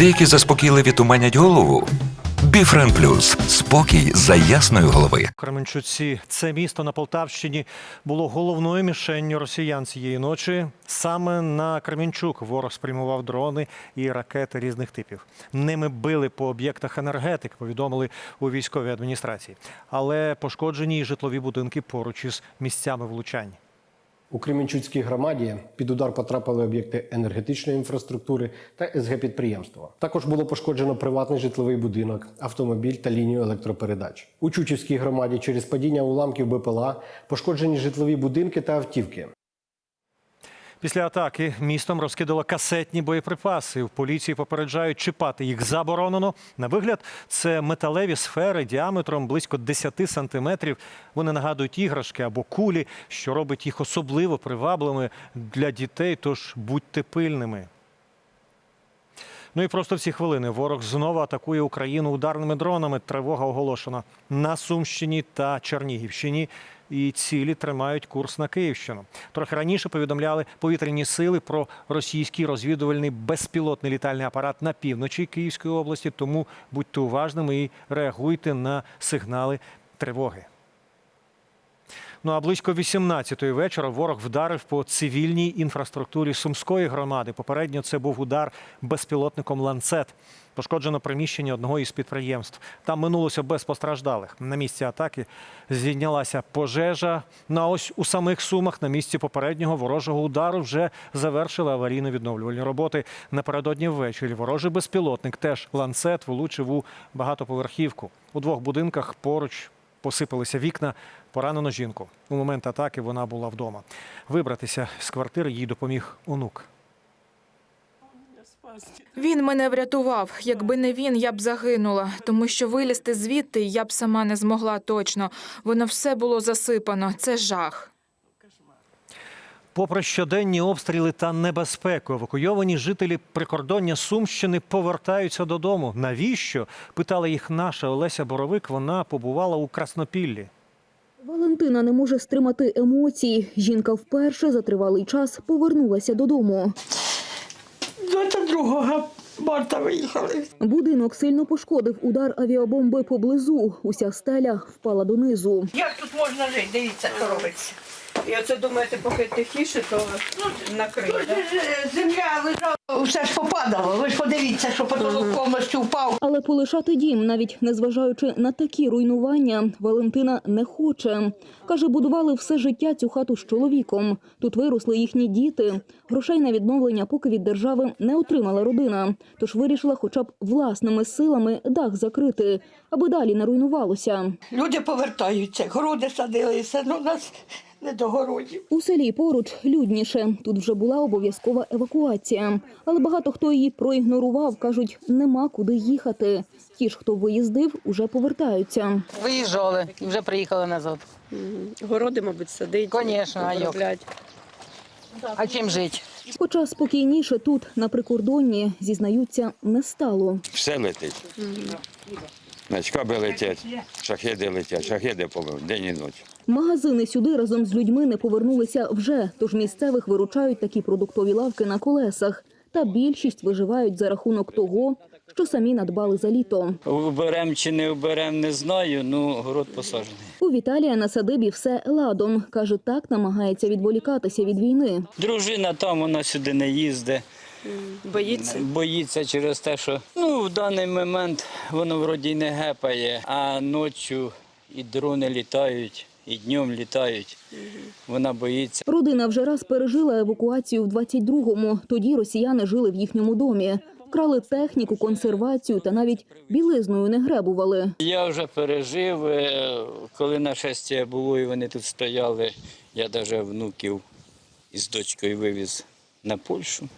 Деякі заспокійливі туманять голову. Біфрен Плюс спокій за ясної голови. Кременчуці, це місто на Полтавщині було головною мішенню росіян цієї ночі. Саме на Кременчук ворог спрямував дрони і ракети різних типів. Ними били по об'єктах енергетик, повідомили у військовій адміністрації. Але пошкоджені і житлові будинки поруч із місцями влучань. У Кременчуцькій громаді під удар потрапили об'єкти енергетичної інфраструктури та СГ-підприємства. Також було пошкоджено приватний житловий будинок, автомобіль та лінію електропередач. У Чучівській громаді через падіння уламків БПЛА пошкоджені житлові будинки та автівки. Після атаки містом розкидало касетні боєприпаси. В поліції попереджають чіпати їх заборонено. На вигляд, це металеві сфери діаметром близько 10 сантиметрів. Вони нагадують іграшки або кулі, що робить їх особливо привабливими для дітей. Тож будьте пильними. Ну і просто в ці хвилини ворог знову атакує Україну ударними дронами. Тривога оголошена на Сумщині та Чернігівщині. І цілі тримають курс на Київщину. Трохи раніше повідомляли повітряні сили про російський розвідувальний безпілотний літальний апарат на півночі Київської області. Тому будьте уважними і реагуйте на сигнали тривоги. Ну а близько 18-ї вечора ворог вдарив по цивільній інфраструктурі Сумської громади. Попередньо це був удар безпілотником ланцет. Пошкоджено приміщення одного із підприємств. Там минулося без постраждалих. На місці атаки здійнялася пожежа. На ось у самих сумах на місці попереднього ворожого удару вже завершили аварійно-відновлювальні роботи. Напередодні ввечері ворожий безпілотник теж ланцет влучив у багатоповерхівку. У двох будинках поруч посипалися вікна. Поранено жінку. У момент атаки вона була вдома. Вибратися з квартири їй допоміг онук. Він мене врятував. Якби не він, я б загинула, тому що вилізти звідти я б сама не змогла точно. Воно все було засипано. Це жах. Попри щоденні обстріли та небезпеку, евакуйовані жителі прикордоння Сумщини повертаються додому. Навіщо? питала їх наша Олеся Боровик. Вона побувала у Краснопіллі. Валентина не може стримати емоцій. Жінка вперше за тривалий час повернулася додому. 22 марта виїхали. Будинок сильно пошкодив удар авіабомби поблизу. Уся стеля впала донизу. Як тут можна жити? Дивіться, що робиться. І оце думаєте, поки тихіше, то ну, накриє. Тут земля лежала, все ж попадало. Ви ж подивіться, що потолок повністю впав. Але полишати дім, навіть незважаючи на такі руйнування, Валентина не хоче. Каже, будували все життя цю хату з чоловіком. Тут виросли їхні діти. Грошей на відновлення поки від держави не отримала родина. Тож вирішила хоча б власними силами дах закрити, аби далі не руйнувалося. Люди повертаються, городи садилися, ну у нас не до городів. У селі поруч людніше. Тут вже була обов'язкова евакуація. Але багато хто її проігнорував, кажуть, нема куди їхати. Ті ж, хто виїздив, уже повертаються. Виїжджали і вже приїхали назад. Городи, мабуть, садить. Конечно, а як? А чим жити? Хоча спокійніше тут, на прикордонні, зізнаються, не стало. все летить. Значить, каби летять, шахеди летять, шахеди побив день і ніч. Магазини сюди разом з людьми не повернулися вже, тож місцевих виручають такі продуктові лавки на колесах. Та більшість виживають за рахунок того, що самі надбали за літо. Уберем чи не уберем, не знаю. Ну, город посаджений. У Віталія на садибі все ладом. Каже, так намагається відволікатися від війни. Дружина там, вона сюди не їздить. Боїться. Боїться через те, що ну, в даний момент воно вроді не гепає, а ночі і дрони літають, і днем літають. Вона боїться. Родина вже раз пережила евакуацію в 22-му. Тоді росіяни жили в їхньому домі. Вкрали техніку, консервацію та навіть білизною не гребували. Я вже пережив, е, коли нашестя було і вони тут стояли. Я навіть внуків із дочкою вивіз на Польщу.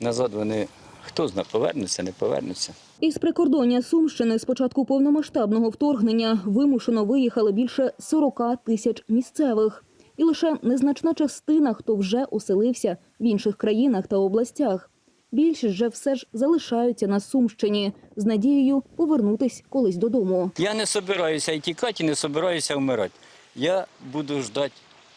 Назад вони хто знає, повернуться, не повернуться. Із прикордоння Сумщини з початку повномасштабного вторгнення вимушено виїхали більше 40 тисяч місцевих. І лише незначна частина, хто вже оселився в інших країнах та областях. Більшість же все ж залишаються на Сумщині з надією повернутись колись додому. Я не собираюся і тікати, і не собираюся вмирати. Я буду ждати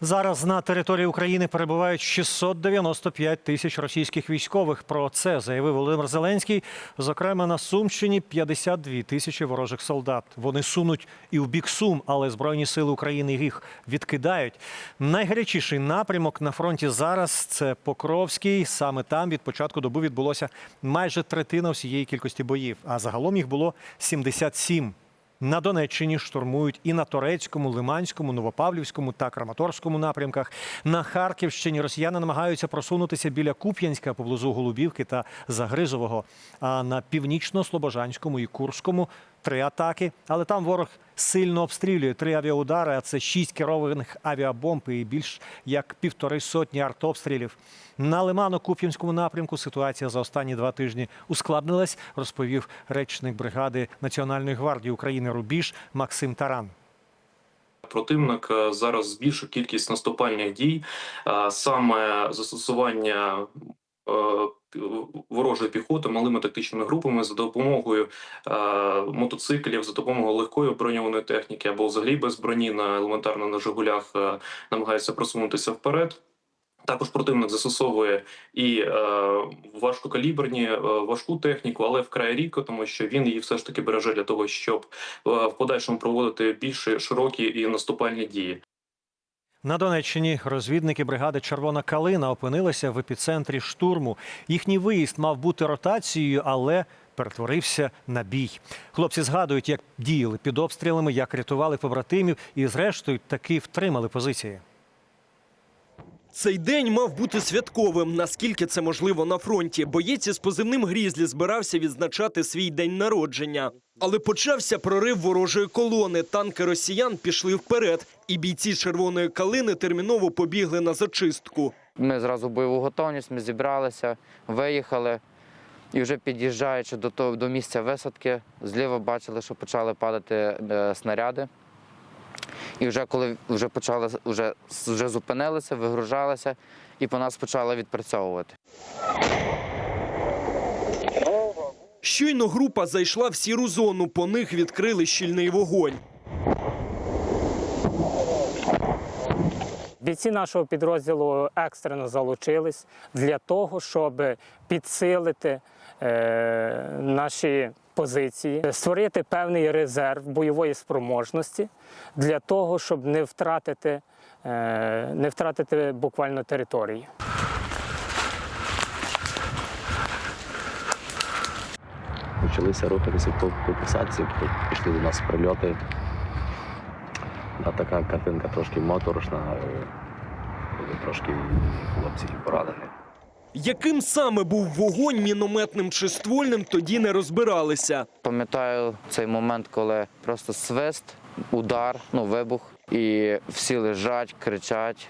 Зараз на території України перебувають 695 тисяч російських військових. Про це заявив Володимир Зеленський. Зокрема, на Сумщині 52 тисячі ворожих солдат. Вони сунуть і в бік Сум, але Збройні сили України їх відкидають. Найгарячіший напрямок на фронті зараз це Покровський. Саме там від початку доби відбулося майже третина всієї кількості боїв. А загалом їх було 77. На Донеччині штурмують і на Торецькому, Лиманському, Новопавлівському та Краматорському напрямках. На Харківщині росіяни намагаються просунутися біля Куп'янська поблизу Голубівки та Загризового. А на північно-слобожанському і Курському три атаки. Але там ворог сильно обстрілює три авіаудари, а це шість керованих авіабомб і більш як півтори сотні артобстрілів. На Лимано-Куп'янському напрямку ситуація за останні два тижні ускладнилась, розповів речник бригади Національної гвардії України Рубіж Максим Таран. Противник е, зараз збільшив кількість наступальних дій, е, саме застосування е, ворожої піхоти малими тактичними групами за допомогою е, мотоциклів, за допомогою легкої броньованої техніки або взагалі без броні на елементарно на Жигулях е, намагається просунутися вперед. Також противник застосовує і е, важкокаліберні, е, важку техніку, але вкрай рідко, тому що він її все ж таки береже для того, щоб е, в подальшому проводити більш широкі і наступальні дії. На Донеччині розвідники бригади Червона калина опинилися в епіцентрі штурму. Їхній виїзд мав бути ротацією, але перетворився на бій. Хлопці згадують, як діяли під обстрілами, як рятували побратимів, і зрештою таки втримали позиції. Цей день мав бути святковим, наскільки це можливо на фронті. Боєць із позивним Грізлі збирався відзначати свій день народження. Але почався прорив ворожої колони. Танки росіян пішли вперед, і бійці червоної калини терміново побігли на зачистку. Ми зразу в бойову готовність, ми зібралися, виїхали. І вже під'їжджаючи до того до місця висадки, зліва бачили, що почали падати е, снаряди. І вже коли вже почали, вже, вже зупинилися, вигружалися, і по нас почали відпрацьовувати. Щойно група зайшла в сіру зону, по них відкрили щільний вогонь. Бійці нашого підрозділу екстрено залучились для того, щоб підсилити е, наші позиції, створити певний резерв бойової спроможності для того, щоб не втратити, е, не втратити буквально території. Почалися рухатися по, по посадці, пішли до нас прильоти. А така картинка трошки моторошна, е, були трошки хлопці поранені. Яким саме був вогонь мінометним чи ствольним, тоді не розбиралися. Пам'ятаю цей момент, коли просто свист, удар, ну вибух, і всі лежать, кричать.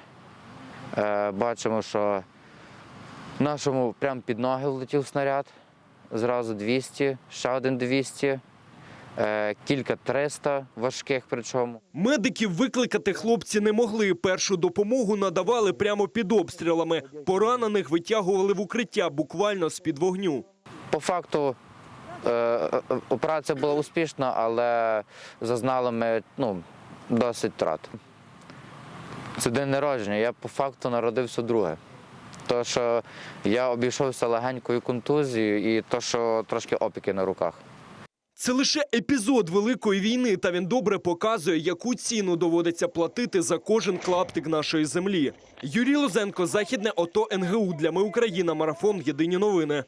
Е, бачимо, що нашому прямо під ноги влетів снаряд. Зразу 200, ще один 200, е, кілька 300 важких причому. Медиків викликати хлопці не могли. Першу допомогу надавали прямо під обстрілами. Поранених витягували в укриття буквально з-під вогню. По факту е, е, операція була успішна, але зазнали ми ну, досить втрат. Це день народження. Я по факту народився друге. То, що я обійшовся легенькою контузією і то, що трошки опіки на руках. Це лише епізод великої війни, та він добре показує, яку ціну доводиться платити за кожен клаптик нашої землі. Юрій Лозенко, Західне ОТО НГУ для Ми Україна. Марафон. Єдині новини.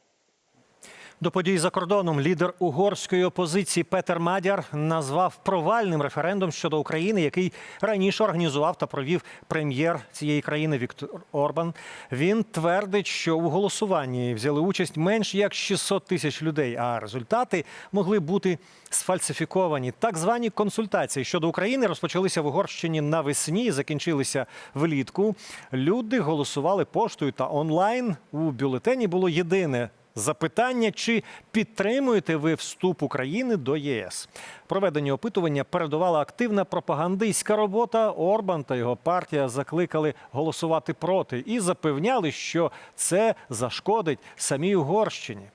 До подій за кордоном лідер угорської опозиції Петер Мадяр назвав провальним референдум щодо України, який раніше організував та провів прем'єр цієї країни Віктор Орбан. Він твердить, що у голосуванні взяли участь менш як 600 тисяч людей, а результати могли бути сфальсифіковані. Так звані консультації щодо України розпочалися в Угорщині навесні, і закінчилися влітку. Люди голосували поштою та онлайн. У бюлетені було єдине Запитання, чи підтримуєте ви вступ України до ЄС? Проведення опитування передувала активна пропагандистська робота. Орбан та його партія закликали голосувати проти і запевняли, що це зашкодить самій Угорщині.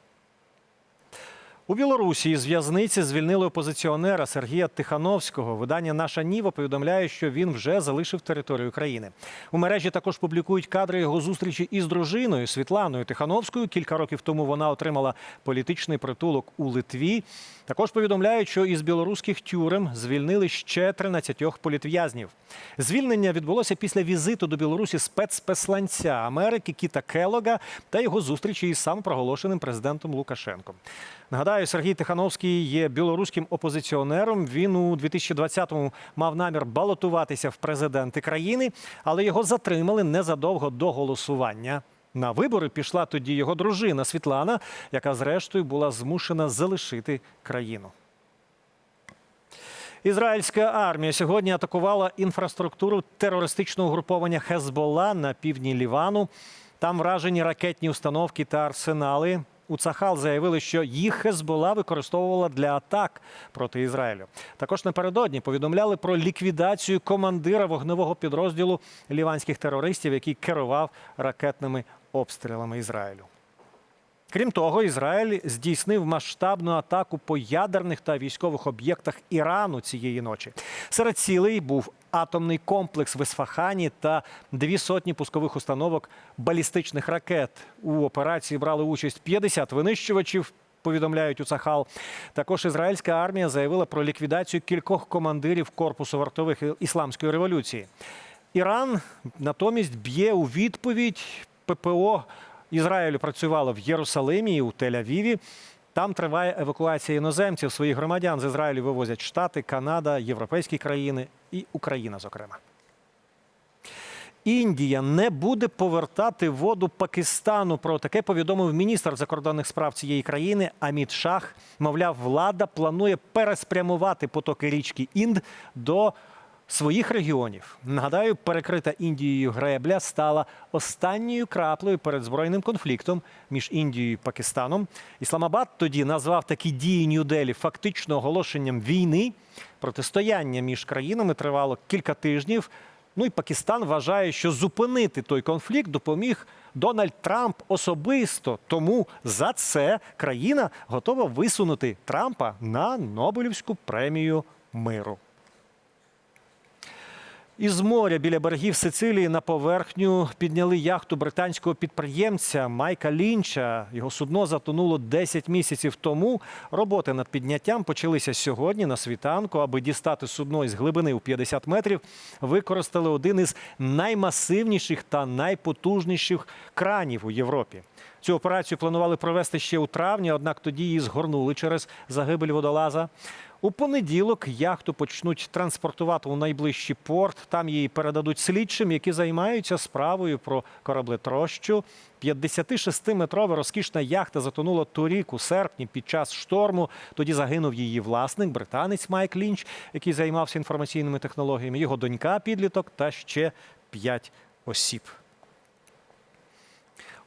У Білорусі з в'язниці звільнили опозиціонера Сергія Тихановського. Видання Наша Ніва повідомляє, що він вже залишив територію країни. У мережі також публікують кадри його зустрічі із дружиною Світланою Тихановською. Кілька років тому вона отримала політичний притулок у Литві. Також повідомляють, що із білоруських тюрем звільнили ще 13 політв'язнів. Звільнення відбулося після візиту до Білорусі спецпосланця Америки Кіта Келога та його зустрічі із самопроголошеним президентом Лукашенком. Нагадаю, Сергій Тихановський є білоруським опозиціонером. Він у 2020-му мав намір балотуватися в президенти країни, але його затримали незадовго до голосування. На вибори пішла тоді його дружина Світлана, яка зрештою була змушена залишити країну. Ізраїльська армія сьогодні атакувала інфраструктуру терористичного угруповання Хезбола на півдні Лівану. Там вражені ракетні установки та арсенали. У Цахал заявили, що їх Хезбола використовувала для атак проти Ізраїлю. Також напередодні повідомляли про ліквідацію командира вогневого підрозділу ліванських терористів, який керував ракетними обстрілами Ізраїлю. Крім того, Ізраїль здійснив масштабну атаку по ядерних та військових об'єктах Ірану цієї ночі. Серед цілей був атомний комплекс в Ісфахані та дві сотні пускових установок балістичних ракет. У операції брали участь 50 винищувачів. Повідомляють у Цахал. Також ізраїльська армія заявила про ліквідацію кількох командирів корпусу вартових ісламської революції. Іран натомість б'є у відповідь ППО Ізраїлю працювало в Єрусалимі і у Тель-Авіві. Там триває евакуація іноземців. Своїх громадян з Ізраїлю вивозять Штати, Канада, європейські країни і Україна, зокрема. Індія не буде повертати воду Пакистану. Про таке повідомив міністр закордонних справ цієї країни Аміт Шах. Мовляв, влада планує переспрямувати потоки річки Інд до своїх регіонів. Нагадаю, перекрита Індією гребля стала останньою краплею перед збройним конфліктом між Індією і Пакистаном. Ісламабад тоді назвав такі дії Нью-Делі фактично оголошенням війни. Протистояння між країнами тривало кілька тижнів. Ну і Пакистан вважає, що зупинити той конфлікт допоміг Дональд Трамп особисто. Тому за це країна готова висунути Трампа на Нобелівську премію миру. Із моря біля берегів Сицилії на поверхню підняли яхту британського підприємця Майка Лінча. Його судно затонуло 10 місяців тому. Роботи над підняттям почалися сьогодні на світанку. Аби дістати судно із глибини у 50 метрів, використали один із наймасивніших та найпотужніших кранів у Європі. Цю операцію планували провести ще у травні, однак тоді її згорнули через загибель водолаза. У понеділок яхту почнуть транспортувати у найближчий порт. Там її передадуть слідчим, які займаються справою про кораблетрощу. 56-метрова розкішна яхта затонула торік у серпні під час шторму. Тоді загинув її власник, британець Майк Лінч, який займався інформаційними технологіями, його донька, підліток та ще п'ять осіб.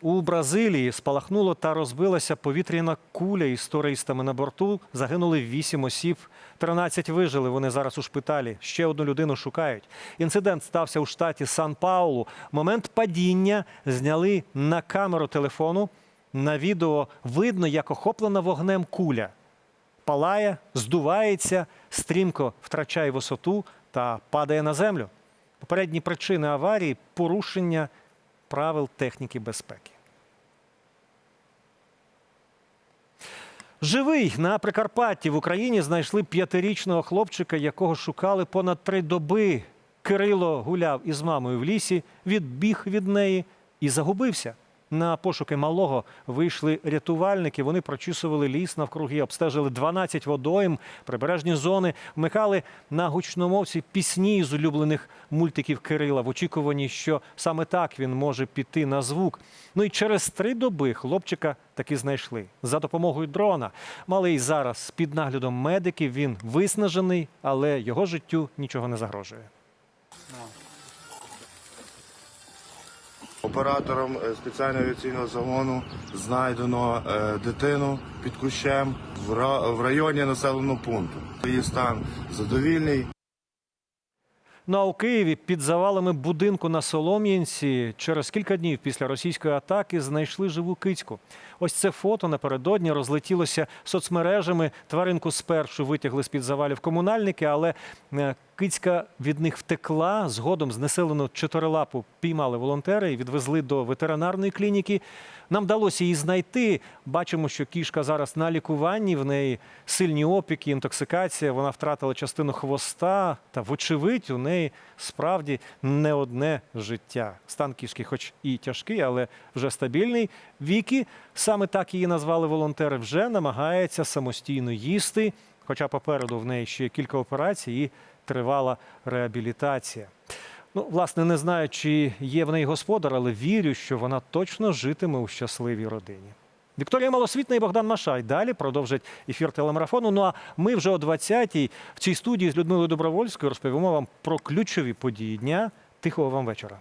У Бразилії спалахнуло та розбилася повітряна куля із туристами на борту. Загинули вісім осіб. 13 вижили. Вони зараз у шпиталі. Ще одну людину шукають. Інцидент стався у штаті Сан-Паулу. Момент падіння зняли на камеру телефону. На відео видно, як охоплена вогнем куля. Палає, здувається, стрімко втрачає висоту та падає на землю. Попередні причини аварії порушення правил техніки безпеки. Живий на Прикарпатті в Україні знайшли п'ятирічного хлопчика, якого шукали понад три доби. Кирило гуляв із мамою в лісі, відбіг від неї і загубився. На пошуки малого вийшли рятувальники. Вони прочісували ліс навкруги, обстежили 12 водойм, прибережні зони, вмикали на гучномовці пісні з улюблених мультиків Кирила в очікуванні, що саме так він може піти на звук. Ну і через три доби хлопчика таки знайшли за допомогою дрона. Малий зараз під наглядом медиків. Він виснажений, але його життю нічого не загрожує. Оператором е, спеціального авіаційного загону знайдено е, дитину під кущем в районі населеного пункту. Її стан задовільний. Ну а у Києві під завалами будинку на Солом'янці через кілька днів після російської атаки знайшли живу кицьку. Ось це фото напередодні розлетілося соцмережами. Тваринку спершу витягли з під завалів комунальники, але е, кицька від них втекла. Згодом знеселену чотирилапу піймали волонтери і відвезли до ветеринарної клініки. Нам вдалося її знайти. Бачимо, що кішка зараз на лікуванні. В неї сильні опіки, інтоксикація. Вона втратила частину хвоста. Та, вочевидь, у неї справді не одне життя. Стан кішки, хоч і тяжкий, але вже стабільний. Вікі, саме так її назвали волонтери, вже намагається самостійно їсти. Хоча попереду в неї ще кілька операцій і тривала реабілітація. Ну, власне, не знаю, чи є в неї господар, але вірю, що вона точно житиме у щасливій родині. Вікторія Малосвітна і Богдан Машай далі продовжать ефір телемарафону. Ну а ми вже о 20-й в цій студії з Людмилою Добровольською розповімо вам про ключові події дня. Тихого вам вечора.